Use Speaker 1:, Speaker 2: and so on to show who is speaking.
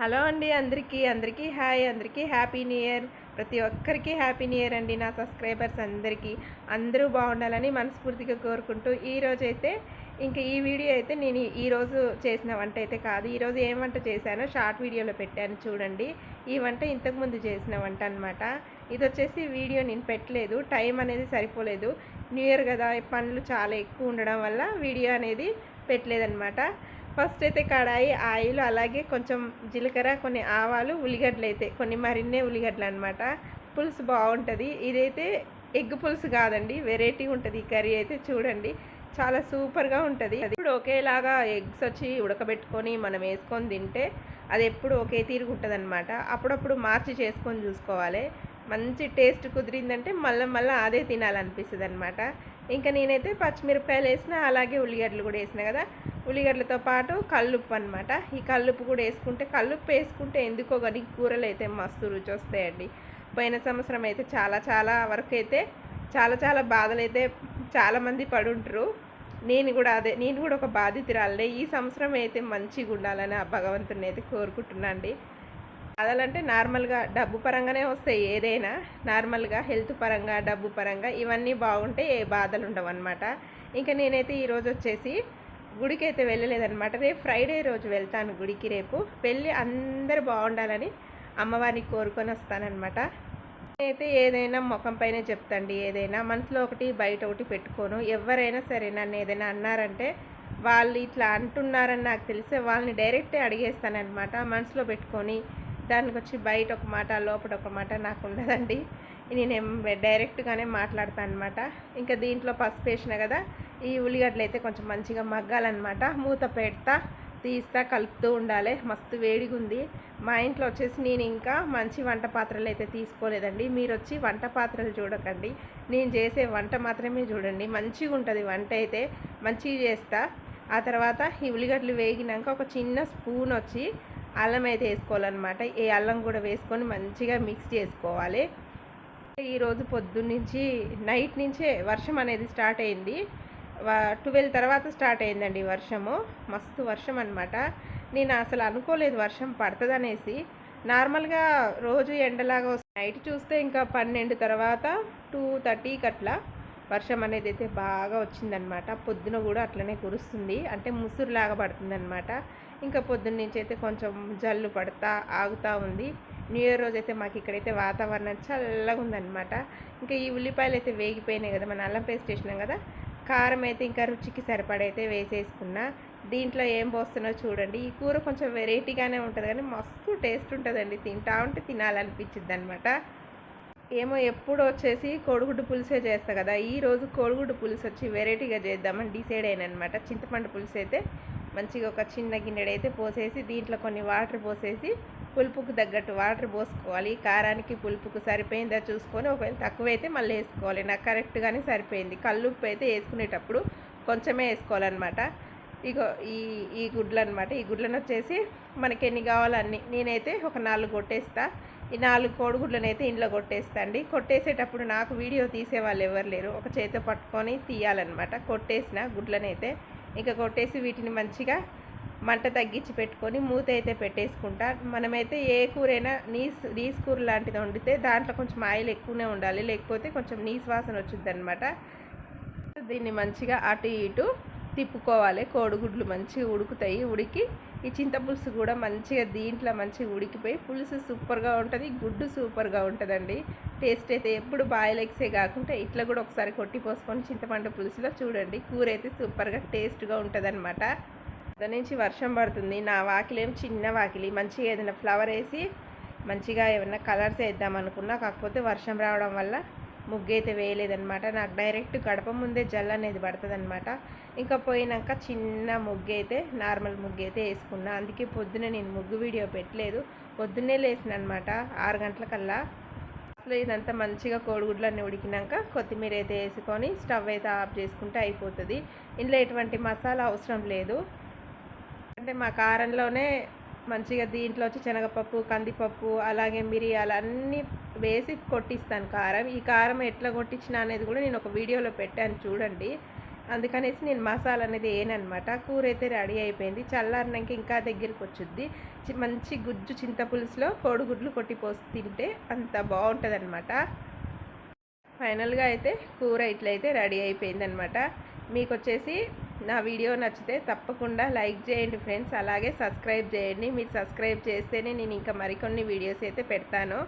Speaker 1: Hello అండి అందరికీ అందరికీ హాయ్ అందరికీ హ్యాపీ న్యూ ఇయర్. ప్రతి ఒక్కరికి హ్యాపీ న్యూ ఇయర్ అండి నా సబ్స్క్రైబర్స్ అందరికీ. అందరూ బాగుండాలని మనస్ఫూర్తిగా కోరుకుంటూ ఈరోజు అయితే ఇంకా ఈ వీడియో అయితే నేను ఈరోజు చేసిన వంట అయితే కాదు. ఈరోజు ఏం వంట చేశానో షార్ట్ వీడియోలో పెట్టాను చూడండి. ఈ వంట ఇంతకుముందు చేసిన వంట అనమాట ఇది వచ్చేసి వీడియో నేను పెట్టలేదు. టైం అనేది సరిపోలేదు. న్యూ ఇయర్ కదా పనులు చాలా ఎక్కువ ఉండడం వల్ల వీడియో అనేది పెట్టలేదన్నమాట. ఫస్ట్ అయితే కడాయి ఆయిల్ అలాగే కొంచెం జీలకర్ర కొన్ని ఆవాలు ఉల్లిగడ్డలు అయితే కొన్ని మరిన్నే ఉల్లిగడ్డలు అనమాట పులుసు బాగుంటుంది. ఇదైతే ఎగ్ పులుసు కాదండి వెరైటీ ఉంటుంది ఈ కర్రీ అయితే చూడండి. చాలా సూపర్గా ఉంటుంది. అది ఇప్పుడు ఒకేలాగా ఎగ్స్ వచ్చి ఉడకబెట్టుకొని మనం వేసుకొని తింటే అది ఎప్పుడు ఒకే తీరుగు ఉంటుంది అనమాట అప్పుడప్పుడు మార్చి చేసుకొని చూసుకోవాలి. మంచి టేస్ట్ కుదిరిందంటే మళ్ళీ మళ్ళీ అదే తినాలనిపిస్తుంది అనమాట ఇంకా నేనైతే పచ్చిమిరపకాయలు వేసిన అలాగే ఉల్లిగడ్డలు కూడా వేసిన కదా ఉల్లిగడ్డలతో పాటు కల్లుప్పు అనమాట ఈ కల్లుప్పు కూడా వేసుకుంటే కల్లుప్పు వేసుకుంటే ఎందుకో కానీ కూరలు అయితే మస్తు రుచి వస్తాయండి. పోయిన సంవత్సరం అయితే చాలా చాలా వరకు అయితే చాలా చాలా బాధలు అయితే చాలామంది పడుంటారు నేను కూడా అదే నేను కూడా ఒక బాధితురాలే ఈ సంవత్సరం అయితే మంచిగా ఉండాలని ఆ భగవంతుని అయితే కోరుకుంటున్నా అండి బాధలంటే నార్మల్గా డబ్బు పరంగానే వస్తాయి ఏదైనా. నార్మల్గా హెల్త్ పరంగా డబ్బు పరంగా ఇవన్నీ బాగుంటే ఏ బాధలు ఉండవు అనమాట ఇంకా నేనైతే ఈరోజు వచ్చేసి గుడికి అయితే వెళ్ళలేదనమాట రేపు ఫ్రైడే రోజు వెళ్తాను గుడికి రేపు. వెళ్ళి అందరు బాగుండాలని అమ్మవారిని కోరుకొని వస్తానన్నమాట. నేనైతే ఏదైనా ముఖం పైన చెప్తండి. ఏదైనా మనసులో ఒకటి బయట ఒకటి పెట్టుకోను. ఎవరైనా సరే నన్ను ఏదైనా అన్నారంటే వాళ్ళు ఇట్లా అంటున్నారని నాకు తెలిసే వాళ్ళని డైరెక్టే అడిగేస్తానమాట మనసులో పెట్టుకొని దానికి వచ్చి బయట ఒక మాట లోపల ఒక మాట నాకు ఉండదండి. నేను డైరెక్ట్గానే మాట్లాడతాను అనమాట ఇంకా దీంట్లో పసుపు వేసిన కదా ఈ ఉల్లిగడ్డలు అయితే కొంచెం మంచిగా మగ్గాలన్నమాట. మూత పెడతా తీస్తా కలుపుతూ ఉండాలి. మస్తు వేడిగా ఉంది మా ఇంట్లో వచ్చేసి నేను ఇంకా మంచి వంట పాత్రలు అయితే తీసుకోలేదండి. మీరు వచ్చి వంట పాత్రలు చూడకండి. నేను చేసే వంట మాత్రమే చూడండి. మంచిగా ఉంటుంది వంట అయితే. మంచిగా చేస్తా. ఆ తర్వాత ఈ ఉల్లిగడ్డలు వేగినాక ఒక చిన్న స్పూన్ వచ్చి అల్లం అయితే వేసుకోవాలన్నమాట. ఈ అల్లం కూడా వేసుకొని మంచిగా మిక్స్ చేసుకోవాలి. ఈరోజు పొద్దున్నుంచి నైట్ నుంచే వర్షం అనేది స్టార్ట్ అయింది. ట్వెల్వ్ తర్వాత స్టార్ట్ అయిందండి వర్షము. మస్తు వర్షం అనమాట నేను అసలు అనుకోలేదు వర్షం పడుతుందనేసి. నార్మల్గా రోజు ఎండలాగా వస్తుంది నైట్ చూస్తే ఇంకా పన్నెండు తర్వాత టూ థర్టీకి అట్లా వర్షం అనేది అయితే బాగా వచ్చిందనమాట పొద్దున కూడా అట్లనే కురుస్తుంది. అంటే ముసురులాగా పడుతుందనమాట ఇంకా పొద్దున్న నుంచి అయితే కొంచెం జల్లు పడతా ఆగుతూ ఉంది. న్యూ ఇయర్ రోజు అయితే మాకు ఇక్కడైతే వాతావరణం చల్లగా ఉందనమాట ఇంకా ఈ ఉల్లిపాయలు అయితే వేగిపోయినాయి కదా మన అల్లం పేస్ట్ వేసినాం కదా కారం అయితే ఇంకా రుచికి సరిపడైతే వేసేసుకున్నా. దీంట్లో ఏం పోస్తున్నా చూడండి. ఈ కూర కొంచెం వెరైటీగానే ఉంటుంది కానీ మస్తు టేస్ట్ ఉంటుందండి. తింటా ఉంటే తినాలనిపించింది అనమాట ఏమో ఎప్పుడు వచ్చేసి కోడిగుడ్డు పులుసే చేస్తా కదా. ఈరోజు కోడిగుడ్డు పులుసు వచ్చి వెరైటీగా చేద్దామని డిసైడ్ అయిన అనమాట చింతపండు పులుసు అయితే మంచిగా ఒక చిన్న గిన్నెడైతే పోసేసి దీంట్లో కొన్ని వాటర్ పోసేసి పులుపుకు తగ్గట్టు వాటర్ పోసుకోవాలి. కారానికి పులుపుకు సరిపోయిందా చూసుకొని ఒకవేళ తక్కువైతే మళ్ళీ వేసుకోవాలి. నాకు కరెక్ట్గానే సరిపోయింది. కల్లుప్పు అయితే వేసుకునేటప్పుడు కొంచెమే వేసుకోవాలన్నమాట. ఇగో ఈ ఈ గుడ్లు అనమాట ఈ గుడ్లను వచ్చేసి మనకి ఎన్ని కావాలన్నీ నేనైతే ఒక నాలుగు కొట్టేస్తా. ఈ నాలుగు కోడిగుడ్లను అయితే ఇంట్లో కొట్టేస్తా అండి. కొట్టేసేటప్పుడు నాకు వీడియో తీసే వాళ్ళు ఎవరు లేరు. ఒక చేతితో పట్టుకొని తీయాలన్నమాట. కొట్టేసిన గుడ్లనైతే ఇక కొట్టేసి వీటిని మంచిగా మంట తగ్గించి పెట్టుకొని మూత అయితే పెట్టేసుకుంటా. మనమైతే ఏ కూరైనా నీస్ నీస్ కూర లాంటిది వండితే దాంట్లో కొంచెం ఆయిల్ ఎక్కువనే ఉండాలి. లేకపోతే కొంచెం నీస్ వాసన వచ్చింది అనమాట దీన్ని మంచిగా అటు ఇటు తిప్పుకోవాలి. కోడిగుడ్లు మంచిగా ఉడుకుతాయి. ఉడికి ఈ చింతపులుసు కూడా మంచిగా దీంట్లో మంచిగా ఉడికిపోయి పులుసు సూపర్గా ఉంటుంది గుడ్డు సూపర్గా ఉంటుందండి. టేస్ట్ అయితే ఎప్పుడు బాయిల్ ఎగ్సే కాకుండా ఇట్లా కూడా ఒకసారి కొట్టి పోసుకొని చింతపండు పులుసులో చూడండి. కూర అయితే సూపర్గా టేస్ట్గా ఉంటుందన్నమాట. దాని నుంచి వర్షం పడుతుంది. నా వాకిలేం చిన్న వాకిలి. మంచిగా ఏదైనా ఫ్లవర్ వేసి మంచిగా ఏమైనా కలర్స్ వేద్దాం అనుకున్నా కాకపోతే వర్షం రావడం వల్ల ముగ్గు అయితే వేయలేదనమాట నాకు డైరెక్ట్ గడప ముందే జల్ అనేది పడుతుంది ఇంకా పోయినాక చిన్న ముగ్గు అయితే నార్మల్ ముగ్గు అయితే వేసుకున్నా. అందుకే పొద్దున్నే నేను ముగ్గు వీడియో పెట్టలేదు. పొద్దున్నే లేసిన అనమాట ఆరు గంటలకల్లా. అసలు ఇదంతా మంచిగా కోడిగుడ్లన్నీ ఉడికినాక కొత్తిమీర అయితే వేసుకొని స్టవ్ అయితే ఆఫ్ చేసుకుంటే అయిపోతుంది. ఇందులో ఎటువంటి మసాలా అవసరం లేదు. అంటే మా కారంలోనే మంచిగా దీంట్లో వచ్చి శనగపప్పు కందిపప్పు అలాగే మిరియాలు అన్నీ వేసి కొట్టిస్తాను. కారం ఈ కారం ఎట్లా కొట్టించిన అనేది కూడా నేను ఒక వీడియోలో పెట్టాను చూడండి. అందుకనేసి నేను మసాలా అనేది వేయనమాట కూర అయితే రెడీ అయిపోయింది. చల్లారినాక ఇంకా దగ్గరికి వచ్చుద్ది. మంచి గుజ్జు చింతపులుసులో కోడిగుడ్లు కొట్టి పోసి తింటే అంత బాగుంటుంది అనమాట ఫైనల్గా అయితే కూర ఇట్లయితే రెడీ అయిపోయిందనమాట మీకు వచ్చేసి నా వీడియో నచ్చితే తప్పకుండా లైక్ చేయండి ఫ్రెండ్స్. అలాగే సబ్స్క్రైబ్ చేయండి. మీరు సబ్స్క్రైబ్ చేస్తేనే నేను ఇంకా మరికొన్ని వీడియోస్ అయితే పెడతాను.